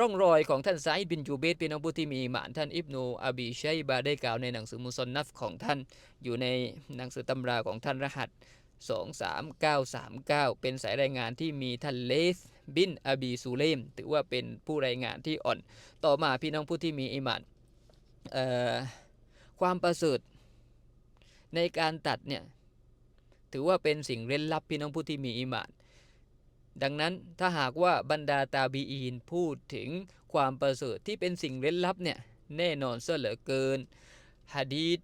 ร่องรอยของท่านไซบินจูเบตพี่น้องผู้ที่มีอิหมานท่านอิบนูอบีชัยบาได้กล่าวในหนังสือมุสนนัฟของท่านอยู่ในหนังสือตำราของท่านรหัส 23939 เป็นสายรายงานที่มีท่านเลสบินอบีซูเลมถือว่าเป็นผู้รายงานที่อ่อน ต่อมาพี่น้องผู้ที่มีอิหมานเอ่อความประเสริฐในการตัดเนี่ยถือว่าเป็นสิ่งเร้นลับพี่น้องผู้ที่มีอิหมาน ดังนั้นถ้าหากว่าบรรดาตาบีอีนพูดถึงความประเสริฐที่เป็นสิ่งเร้นลับเนี่ยแน่นอนเสียเหลือเกินฮะดีษ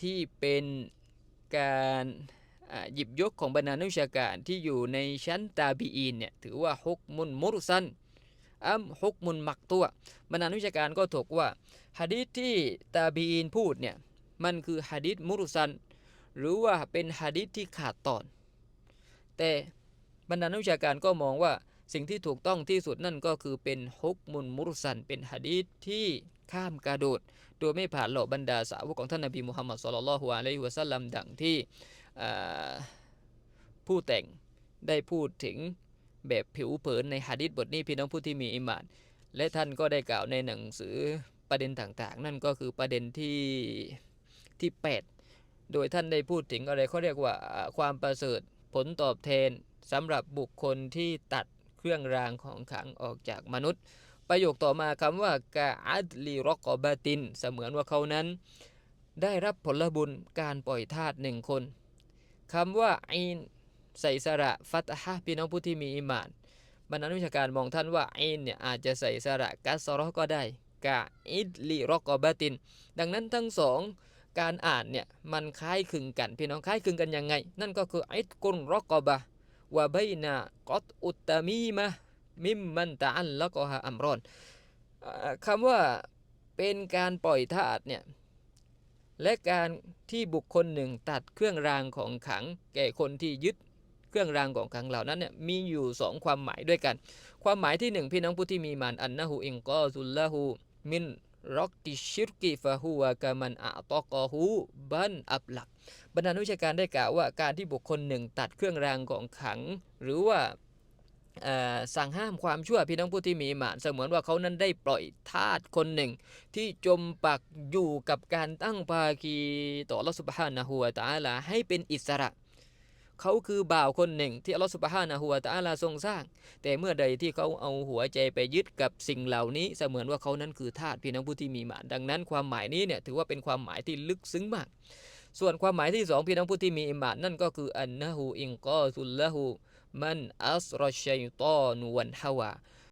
ที่เป็นการหยิบยกของบรรดานักวิชาการที่อยู่ในชั้นตาบีอีนเนี่ยถือว่าฮุกมุนมุรซันอัมฮุกมุนมักตัวบรรดานักวิชาการก็ถกว่าฮะดีษที่ตาบีอีนพูดเนี่ยมันคือฮะดีษมุรซัน หรือว่าเป็นฮะดีษที่ขาดตอน แต่ บรรดานักวิชาการก็มองว่าสิ่งที่ถูกต้องที่สุดนั่นก็คือเป็นฮุกมุนมุรซันเป็นฮะดีษที่ข้ามกระโดด โดยไม่ผ่านเหล่าบรรดาสาวกของท่านนบีมุฮัมมัดสุลลัลลอฮุอะลัยฮิวะสัลลัมดังที่ผู้แต่งได้พูดถึงแบบผิวเผินในหะดีษบทนี้พี่น้องผู้ที่มีอิมาน และท่านก็ได้กล่าวในหนังสือประเด็นต่างๆ นั่นก็คือประเด็นที่ที่ 8 โดยท่านได้พูดถึงอะไรเขาเรียกว่าความประเสริฐ ผลตอบแทนสำหรับบุคคลที่ตัดเครื่องรางของขลังออกจากมนุษย์ ประโยคต่อมาคำว่ากาอัดลีรอกอบาติน เสมือนว่าเขานั้น ได้รับผลบุญการปล่อยทาสหนึ่งคนคำว่าอินใส่สระฟัตฮะพี่น้องผู้ที่มีอิมานบรรณาวิชาการมองท่านว่าอินเนี่ยอาจจะใส่สระกัสรอก็ได้กาอิดลีรอกอบาติน ดังนั้นทั้งสอง การอ่านเนี่ยมันคล้ายคลึงกันพี่น้องคล้ายคลึงกันยังไง นั่นก็คืออิดกุนรอกบะวะบัยนากอตอุตตามีมะมิมมันตะอันแล้วก็ฮะอัมรอนคำว่าเป็นการปล่อยทาสเนี่ยและการที่บุคคลหนึ่งตัดเครื่องรางของขัง แก่คนที่ยึดเครื่องรางของขังเหล่านั้นเนี่ยมีอยู่สองความหมายด้วยกัน ความหมายที่หนึ่งพี่น้องผู้ที่มีมานอันนะฮูอิงกอซุลละฮูมิน ร็อกกิชิรกิฟะฮูวะกามันอะตอกอฮูบันอับลักบรรดานักวิชาการได้กล่าวว่าการที่บุคคลหนึ่งตัดเครื่องรางของขัง หรือว่าสั่งห้ามความชั่วพี่น้องผู้ที่มีหมานเสมือนว่าเขานั้นได้ปล่อยทาสคนหนึ่ง ที่จมปักอยู่กับการตั้งภาคีต่ออัสุบฮานะฮูวตาลาให้เป็นอิสระ เขาคือบ่าวคนหนึ่งที่อัลลอฮฺสุบฮานะฮูวะตะอาลาทรงสร้าง แต่เมื่อใดที่เขาเอาหัวใจไปยึดกับสิ่งเหล่านี้ เสมือนว่าเขานั้นคือทาสพี่น้องผู้ที่มีหมานดังนั้นความหมายนี้เนี่ยถือว่าเป็นความหมายที่ลึกซึ้งมาก ส่วนความหมายที่สองพี่น้องผู้ที่มีอิหมานนั่นก็คืออันนะฮูอิงกอซุลละฮูมันอัสรชัยตอนุวันฮาวา